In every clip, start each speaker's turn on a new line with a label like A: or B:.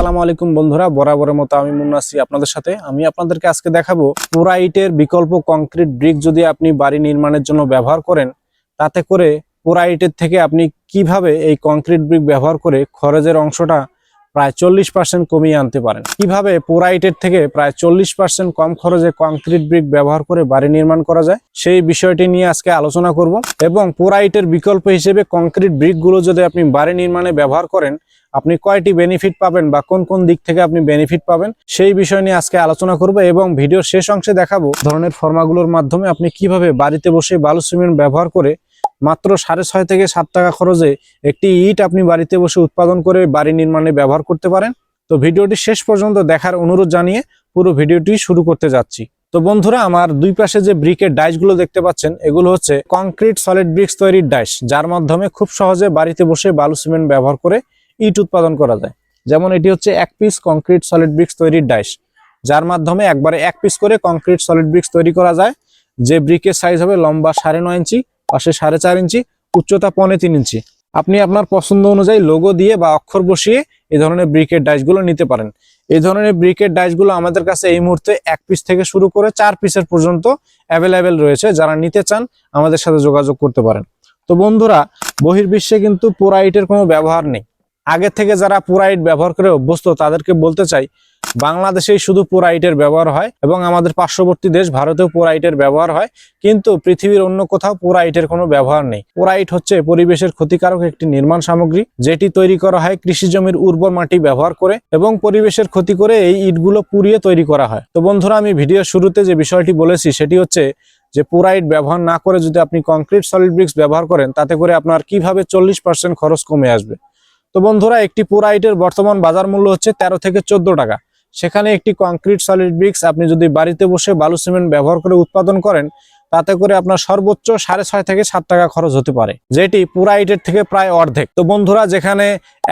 A: আসসালামু আলাইকুম বন্ধুরা, বরাবরের মতো আমি মুন্নাসি আপনাদের সাথে। আমি আপনাদেরকে আজকে দেখাবো পোরাইটের বিকল্প কংক্রিট ব্রিক যদি আপনি বাড়ি নির্মাণের জন্য ব্যবহার করেন, তাতে করে পোরাইটের থেকে আপনি কীভাবে এই কংক্রিট ব্রিক ব্যবহার করে খরচের অংশটা প্রায় চল্লিশ পার্সেন্ট কমিয়ে আনতে পারেন। কীভাবে পোরাইটের থেকে প্রায় চল্লিশ পার্সেন্ট কম খরচে কংক্রিট ব্রিক ব্যবহার করে বাড়ি নির্মাণ করা যায়, সেই বিষয়টি নিয়ে আজকে আলোচনা করব এবং পোরাইটের বিকল্প হিসেবে কংক্রিট ব্রিকগুলো যদি আপনি বাড়ি নির্মাণে ব্যবহার করেন, আপনি কয়টি বেনিফিট পাবেন বা কোন কোন দিক থেকে আপনি বেনিফিট পাবেন, সেই বিষয় নিয়ে আজকে আলোচনা করব এবং ভিডিওর শেষ অংশে দেখাবো ধরনের ফর্মাগুলোর মাধ্যমে আপনি কীভাবে বাড়িতে বসে বালু সিমেন্ট ব্যবহার করে মাত্র সাড়ে ছয় থেকে সাত টাকা খরচে একটি ইট আপনি বাড়িতে বসে উৎপাদন করে বাড়ি নির্মাণে ব্যবহার করতে পারেন। তো ভিডিওটি শেষ পর্যন্ত দেখার অনুরোধ জানিয়ে পুরো ভিডিওটি শুরু করতে যাচ্ছি। তো বন্ধুরা, আমার দুই পাশে যে ব্রিকের ডাইসগুলো দেখতে পাচ্ছেন, এগুলো হচ্ছে কংক্রিট সলিড ব্রিক্স তৈরির ডাইস, যার মাধ্যমে খুব সহজে বাড়িতে বসে বালু সিমেন্ট ব্যবহার করে ইট উৎপাদন করা যায়। যেমন এটি হচ্ছে এক পিস কংক্রিট সলিড ব্রিক্স তৈরির ডাইস, যার মাধ্যমে একবারে এক পিস করে কংক্রিট সলিড ব্রিক্স তৈরি করা যায়। যে ব্রিকের সাইজ হবে লম্বা সাড়ে নয় ইঞ্চি পাশে সাড়ে চার ইঞ্চি, উচ্চতা পনে তিন ইঞ্চি। আপনি আপনার পছন্দ অনুযায়ী লোগো দিয়ে বা অক্ষর বসিয়ে এই ধরনের ব্রিকের ডাইসগুলো নিতে পারেন। এই ধরনের ব্রিকের ডাইসগুলো আমাদের কাছে এই মুহূর্তে এক পিস থেকে শুরু করে চার পিসের পর্যন্ত অ্যাভেলেবেল রয়েছে। যারা নিতে চান, আমাদের সাথে যোগাযোগ করতে পারেন। তো বন্ধুরা, বহির্বিশ্বে কিন্তু পোরাইটের কোনো ব্যবহার নেই। আগে থেকে যারা পোরাইট ব্যবহার করে অভ্যস্ত, তাদেরকে বলতে চাই, বাংলাদেশেই শুধু পোরাইটের ব্যবহার হয় এবং আমাদের পার্শ্ববর্তী দেশ ভারতেও পোরাইটের ব্যবহার হয়, কিন্তু পৃথিবীর অন্য কোথাও পোরাইটের কোনো ব্যবহার নেই। পোরাইট হচ্ছে পরিবেশের ক্ষতিকারক একটি নির্মাণ সামগ্রী, যেটি তৈরি করা হয় কৃষি জমির উর্বর মাটি ব্যবহার করে এবং পরিবেশের ক্ষতি করে এই ইটগুলো পুড়িয়ে তৈরি করা হয়। তো বন্ধুরা, আমি ভিডিও শুরুতে যে বিষয়টি বলেছি, সেটি হচ্ছে যে পুরাইট ব্যবহার না করে যদি আপনি কংক্রিট সলিড ব্রিক্স ব্যবহার করেন, তাতে করে আপনার কীভাবে চল্লিশ পার্সেন্ট খরচ কমে আসবে? তো বন্ধুরা, একটি পোরাইটের বর্তমান বাজার মূল্য হচ্ছে তেরো থেকে চোদ্দ টাকা। সেখানে একটি কংক্রিট সলিড ব্রিক্স আপনি যদি বাড়িতে বসে বালু সিমেন্ট ব্যবহার করে উৎপাদন করেন, তাতে করে আপনার সর্বোচ্চ সাড়ে ছয় থেকে সাত টাকা খরচ হতে পারে, যেটি পুরাইটের থেকে প্রায় অর্ধেক। তো বন্ধুরা, যেখানে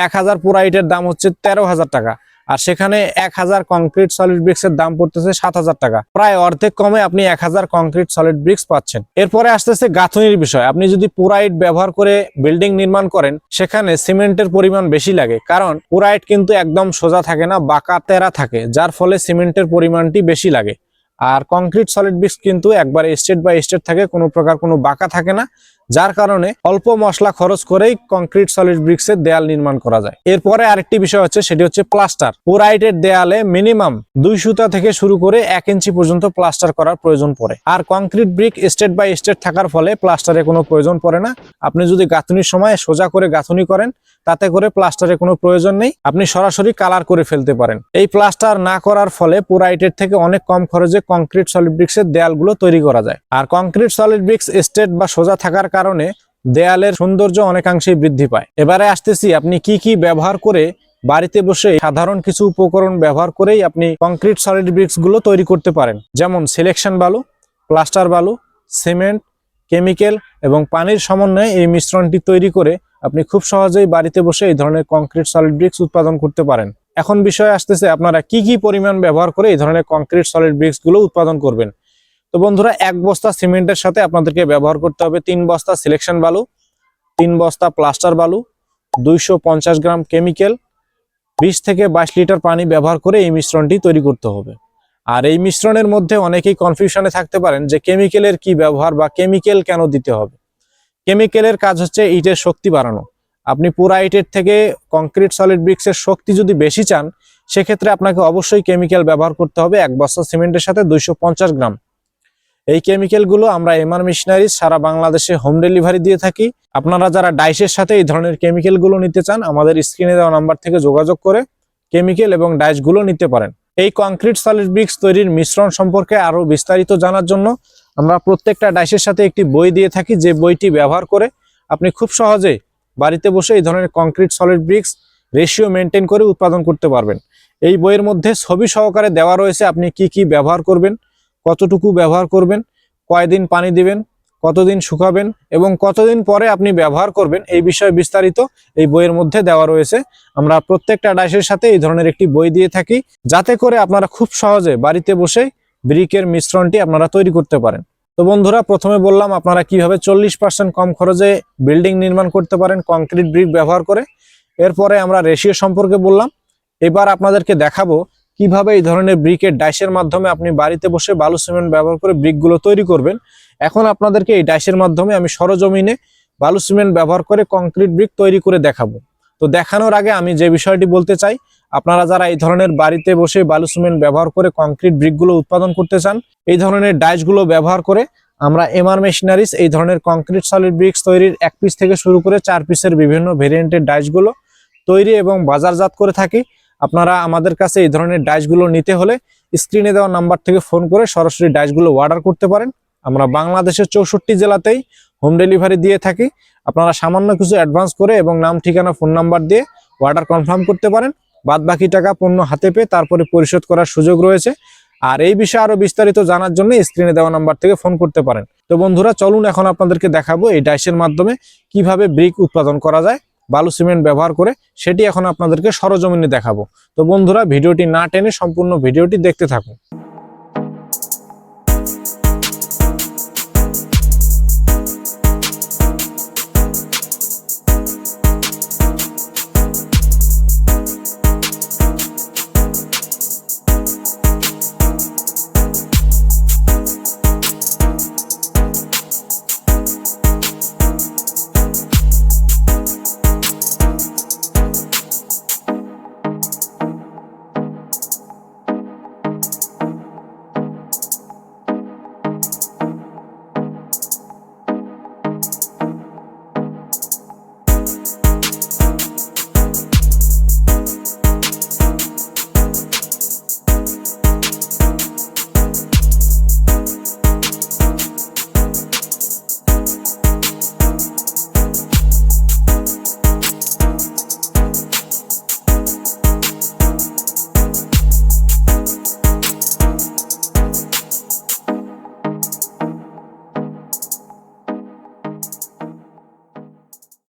A: এক হাজার পুরাইটের দাম হচ্ছে তেরো হাজার টাকা। আর সেখানে এক হাজার কংক্রিট সলিড ব্রিক্স এর দাম পড়তেছে সাত হাজার টাকা। প্রায় অর্ধেক কমে আপনি এক হাজার কংক্রিট সলিড ব্রিক্স পাচ্ছেন। এরপরে আসতেছে গাঁথনির বিষয়। আপনি যদি পুরাইট ব্যবহার করে বিল্ডিং নির্মাণ করেন, সেখানে সিমেন্টের পরিমাণ বেশি লাগে। কারণ পুরাইট কিন্তু একদম সোজা থাকে না, বাঁকা তেরা থাকে, যার ফলে সিমেন্টের পরিমাণটি বেশি লাগে। আর কংক্রিট সলিড ব্রিক্স কিন্তু একবার স্টেট বাই স্টেট থাকে, কোনো প্রকার কোনো বাঁকা থাকে না। যার কারণে অল্প মশলা খরচ করেই কংক্রিট সলিড ব্রিক্সের দেয়াল নির্মাণ করা যায়। এরপরে আরেকটি বিষয় হচ্ছে, সেটি হচ্ছে প্লাস্টার। পোরাইটের দেয়ালে মিনিমাম দুই সুতা থেকে শুরু করে এক ইঞ্চি পর্যন্ত প্লাস্টার করার প্রয়োজন পড়ে। আর concrete brick straight by straight থাকার ফলে প্লাস্টারের কোনো প্রয়োজন পড়ে না। আপনি যদি গাঁথনির সময় সোজা করে গাঁথনি করেন, তাতে করে প্লাস্টারের কোনো প্রয়োজন নেই। আপনি সরাসরি কালার করে ফেলতে পারেন। এই প্লাস্টার না করার ফলে পোরাইটের থেকে অনেক কম খরচে কংক্রিট সলিড ব্রিক্সের দেয়ালগুলো তৈরি করা যায়। আর কংক্রিট সলিড ব্রিক্স স্টেট বা সোজা থাকার কারণে দেয়ালের সৌন্দর্য অনেকাংশেই বৃদ্ধি পায়। এবারে আসতেছি আপনি কি কি ব্যবহার করে বাড়িতে বসে সাধারণ কিছু উপকরণ ব্যবহার করেই আপনি কংক্রিট সলিড ব্রিক্সগুলো তৈরি করতে পারেন। যেমন সিলেকশন বালু, প্লাস্টার বালু, সিমেন্ট, কেমিক্যাল এবং পানির সমন্বয়ে এই মিশ্রণটি তৈরি করে আপনি খুব সহজেই বাড়িতে বসে এই ধরনের কংক্রিট সলিড ব্রিক্স উৎপাদন করতে পারেন। এখন বিষয় আসতেছে আপনারা কি কি পরিমাণ ব্যবহার করে এই ধরনের কংক্রিট সলিড ব্রিক্সগুলো উৎপাদন করবেন। তো বন্ধুরা, এক বস্তা সিমেন্টের সাথে আপনাদেরকে ব্যবহার করতে হবে তিন বস্তা সিলেকশন বালু, তিন বস্তা প্লাস্টার বালু, দুইশো পঞ্চাশ গ্রাম কেমিক্যাল, বিশ থেকে বাইশ লিটার পানি ব্যবহার করে এই মিশ্রণটি তৈরি করতে হবে। আর এই মিশ্রণের মধ্যে অনেকেই কনফিউশনে থাকতে পারেন যে কেমিক্যালের কি ব্যবহার বা কেমিক্যাল কেন দিতে হবে। কেমিক্যালের কাজ হচ্ছে ইটের শক্তি বাড়ানো। আপনি পুরা ইটের থেকে কংক্রিট সলিড ব্রিক্সের শক্তি যদি বেশি চান, সেক্ষেত্রে আপনাকে অবশ্যই কেমিক্যাল ব্যবহার করতে হবে এক বস্তা সিমেন্টের সাথে দুইশো পঞ্চাশ গ্রাম। এই কেমিক্যালগুলো আমরা এমআর মিশনারিজ সারা বাংলাদেশে হোম ডেলিভারি দিয়ে থাকি। আপনারা যারা ডাইসের সাথে এই ধরনের কেমিক্যালগুলো নিতে চান, আমাদের স্ক্রিনে দেওয়া নাম্বার থেকে যোগাযোগ করে কেমিক্যাল এবং ডাইসগুলো নিতে পারেন। এই কংক্রিট সলিড ব্রিক্স তৈরির মিশ্রণ সম্পর্কে আরও বিস্তারিত জানার জন্য আমরা প্রত্যেকটা ডাইসের সাথে একটি বই দিয়ে থাকি, যে বইটি ব্যবহার করে আপনি খুব সহজে বাড়িতে বসে এই ধরনের concrete solid bricks ratio maintain করে উৎপাদন করতে পারবেন। এই বইয়ের মধ্যে ছবি সহকারে দেওয়া রয়েছে, আপনি কি কি ব্যবহার করবেন কতটুকু ব্যবহার করবেন, কয়দিন পানি দিবেন, কতদিন শুকাবেন এবং কতদিন পরে আপনি ব্যবহার করবেন এই বিষয়ে বিস্তারিত এই বইয়ের মধ্যে দেওয়া রয়েছে। আমরা প্রত্যেকটা ডাইসের সাথে এই ধরনের একটি বই দিয়ে থাকি, যাতে করে আপনারা খুব সহজে বাড়িতে বসে ব্রিকের মিশ্রণটি আপনারা তৈরি করতে পারেন। তো বন্ধুরা, প্রথমে বললাম আপনারা কীভাবে চল্লিশ পার্সেন্ট কম খরচে বিল্ডিং নির্মাণ করতে পারেন, কংক্রিট ব্রিক ব্যবহার করে। এরপরে আমরা রেশিও সম্পর্কে বললাম। এবার আপনাদেরকে দেখাবো কীভাবে এই ধরনের ব্রিকের ডাইসের মাধ্যমে আপনি বাড়িতে বসে বালু সিমেন্ট ব্যবহার করে ব্রিকগুলো তৈরি করবেন? এখন আপনাদেরকে এই ডাইসের মাধ্যমে আমি সরজমিনে বালু সিমেন্ট ব্যবহার করে কংক্রিট ব্রিক তৈরি করে দেখাবো। তো দেখানোর আগে আমি যে বিষয়টি বলতে চাই, আপনারা যারা এই ধরনের বাড়িতে বসে বালু সিমেন্ট ব্যবহার করে কংক্রিট ব্রিকগুলো উৎপাদন করতে চান, এই ধরনের ডাইসগুলো ব্যবহার করে আমরা এমআর মেশিনারিজ, এই ধরনের কংক্রিট সলিড ব্রিক্স তৈরির এক পিস থেকে শুরু করে চার পিসের বিভিন্ন ভেরিয়েন্টের ডাইসগুলো তৈরি এবং বাজারজাত করে থাকি। আপনারা আমাদের কাছে এই ধরনের ডাইসগুলো নিতে হলে স্ক্রিনে দেওয়া নাম্বার থেকে ফোন করে সরাসরি ডাইসগুলো অর্ডার করতে পারেন। আমরা বাংলাদেশের চৌষট্টি জেলাতেই হোম ডেলিভারি দিয়ে থাকি। আপনারা সামান্য কিছু অ্যাডভান্স করে এবং নাম, ঠিকানা ফোন নাম্বার দিয়ে অর্ডার কনফার্ম করতে পারেন। বাদ বাকি টাকা পণ্য হাতে পেয়ে তারপরে পরিশোধ করার সুযোগ রয়েছে। আর এই বিষয়ে আরও বিস্তারিত জানার জন্য স্ক্রিনে দেওয়া নাম্বার থেকে ফোন করতে পারেন। তো বন্ধুরা, চলুন এখন আপনাদেরকে দেখাবো এই ডাইসের মাধ্যমে কীভাবে ব্রিক উৎপাদন করা যায়। বালু সিমেন্ট ব্যবহার করে সেটি এখন আপনাদেরকে সরজমিনে দেখাবো। তো বন্ধুরা, ভিডিওটি না টেনে সম্পূর্ণ ভিডিওটি দেখতে থাকুন।